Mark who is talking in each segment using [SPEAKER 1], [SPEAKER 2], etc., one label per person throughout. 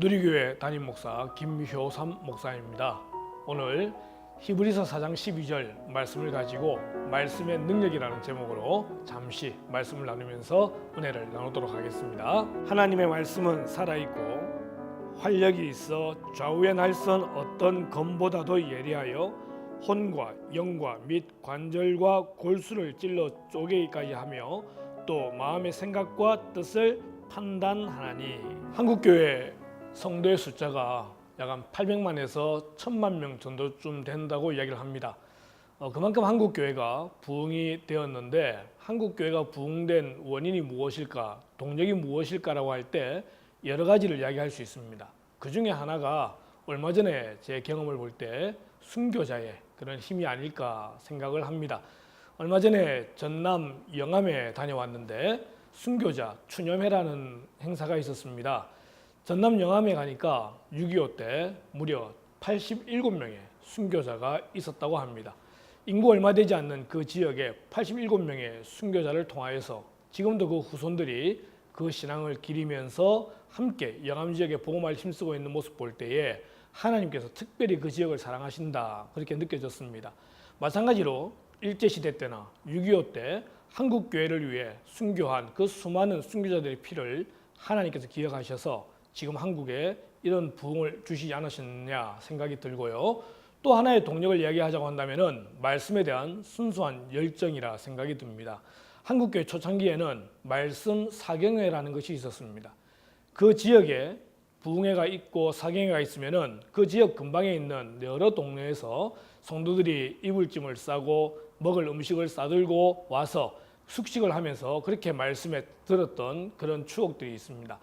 [SPEAKER 1] 누리교회 담임 목사 김효삼 목사입니다. 오늘 히브리서 4장 12절 말씀을 가지고 말씀의 능력이라는 제목으로 잠시 말씀을 나누면서 은혜를 나누도록 하겠습니다. 하나님의 말씀은 살아있고 활력이 있어 좌우의 날선 어떤 검보다도 예리하여 혼과 영과 및 관절과 골수를 찔러 쪼개기까지 하며 또 마음의 생각과 뜻을 판단하나니 한국교회 성도의 숫자가 약 한 800만에서 1000만 명 정도쯤 된다고 이야기를 합니다. 어, 그만큼 한국 교회가 부흥이 되었는데 한국 교회가 부흥된 원인이 무엇일까, 동력이 무엇일까라고 할 때 여러 가지를 이야기할 수 있습니다. 그 중에 하나가 얼마 전에 제 경험을 볼 때 순교자의 그런 힘이 아닐까 생각을 합니다. 얼마 전에 전남 영암에 다녀왔는데 순교자 추념회라는 행사가 있었습니다. 전남 영암에 가니까 6.25 때 무려 87명의 순교자가 있었다고 합니다. 인구 얼마 되지 않는 그 지역에 87명의 순교자를 통하여서 지금도 그 후손들이 그 신앙을 기리면서 함께 영암 지역에 복음을 힘쓰고 있는 모습 볼 때에 하나님께서 특별히 그 지역을 사랑하신다 그렇게 느껴졌습니다. 마찬가지로 일제 시대 때나 6.25 때 한국 교회를 위해 순교한 그 수많은 순교자들의 피를 하나님께서 기억하셔서 지금 한국에 이런 부흥을 주시지 않으셨냐 생각이 들고요. 또 하나의 동력을 이야기하자고 한다면은 말씀에 대한 순수한 열정이라 생각이 듭니다. 한국교회 초창기에는 말씀 사경회라는 것이 있었습니다. 그 지역에 부흥회가 있고 사경회가 있으면은 그 지역 근방에 있는 여러 동네에서 성도들이 이불짐을 싸고 먹을 음식을 싸들고 와서 숙식을 하면서 그렇게 말씀에 들었던 그런 추억들이 있습니다.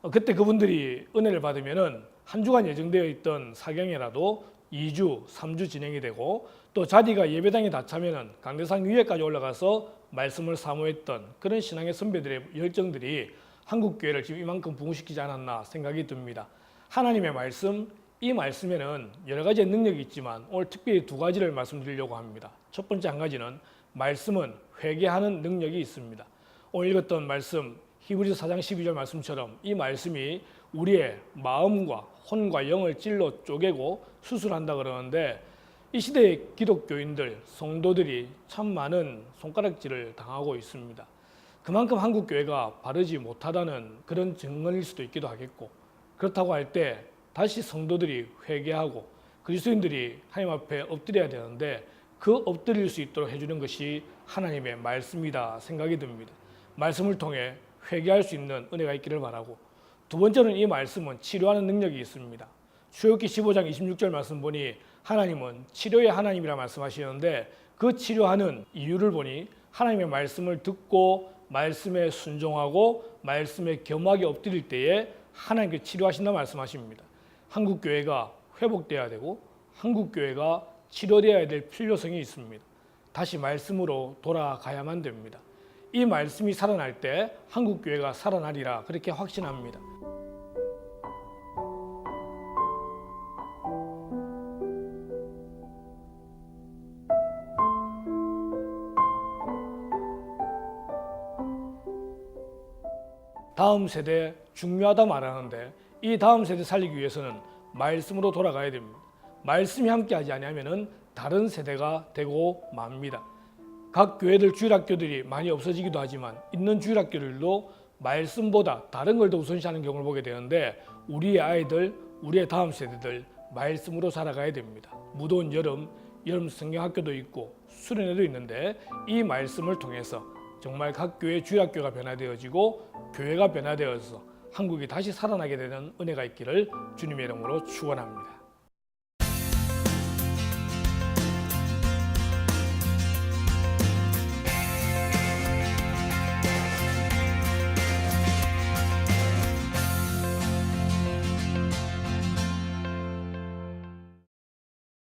[SPEAKER 1] 어, 그때 그분들이 은혜를 받으면은 한 주간 예정되어 있던 사경회라도 2주, 3주 진행이 되고 또 자리가 예배당에 다 차면은 강대상 위에까지 올라가서 말씀을 사모했던 그런 신앙의 선배들의 열정들이 한국 교회를 지금 이만큼 부흥시키지 않았나 생각이 듭니다. 하나님의 말씀 이 말씀에는 여러 가지의 능력이 있지만 오늘 특별히 두 가지를 말씀드리려고 합니다. 첫 번째 한 가지는 말씀은 회개하는 능력이 있습니다. 오늘 읽었던 말씀 히브리서 4장 12절 말씀처럼 이 말씀이 우리의 마음과 혼과 영을 찔러 쪼개고 수술한다 그러는데 이 시대의 기독교인들, 성도들이 참 많은 손가락질을 당하고 있습니다. 그만큼 한국 교회가 바르지 못하다는 그런 증언일 수도 있기도 하겠고 그렇다고 할 때 다시 성도들이 회개하고 그리스도인들이 하나님 앞에 엎드려야 되는데 그 엎드릴 수 있도록 해주는 것이 하나님의 말씀이다 생각이 듭니다. 말씀을 통해 회개할 수 있는 은혜가 있기를 바라고 두 번째는 이 말씀은 치료하는 능력이 있습니다. 출애굽기 15장 26절 말씀 보니 하나님은 치료의 하나님이라 말씀하시는데 그 치료하는 이유를 보니 하나님의 말씀을 듣고 말씀에 순종하고 말씀에 겸하게 엎드릴 때에 하나님께 치료하신다 말씀하십니다. 한국 교회가 회복돼야 되고 한국 교회가 치료되어야 될 필요성이 있습니다. 다시 말씀으로 돌아가야만 됩니다. 이 말씀이 살아날 때 한국 교회가 살아나리라 그렇게 확신합니다. 다음 세대 중요하다 말하는데 이 다음 세대 살리기 위해서는 말씀으로 돌아가야 됩니다. 말씀이 함께하지 아니하면은 다른 세대가 되고 맙니다. 각 교회들 주일학교들이 많이 없어지기도 하지만 있는 주일학교들도 말씀보다 다른 걸 더 우선시하는 경우를 보게 되는데 우리의 아이들, 우리의 다음 세대들 말씀으로 살아가야 됩니다. 무더운 여름, 여름 성경학교도 있고 수련회도 있는데 이 말씀을 통해서 정말 각 교회 주일학교가 변화되어지고 교회가 변화되어서 한국이 다시 살아나게 되는 은혜가 있기를 주님의 이름으로 축원합니다.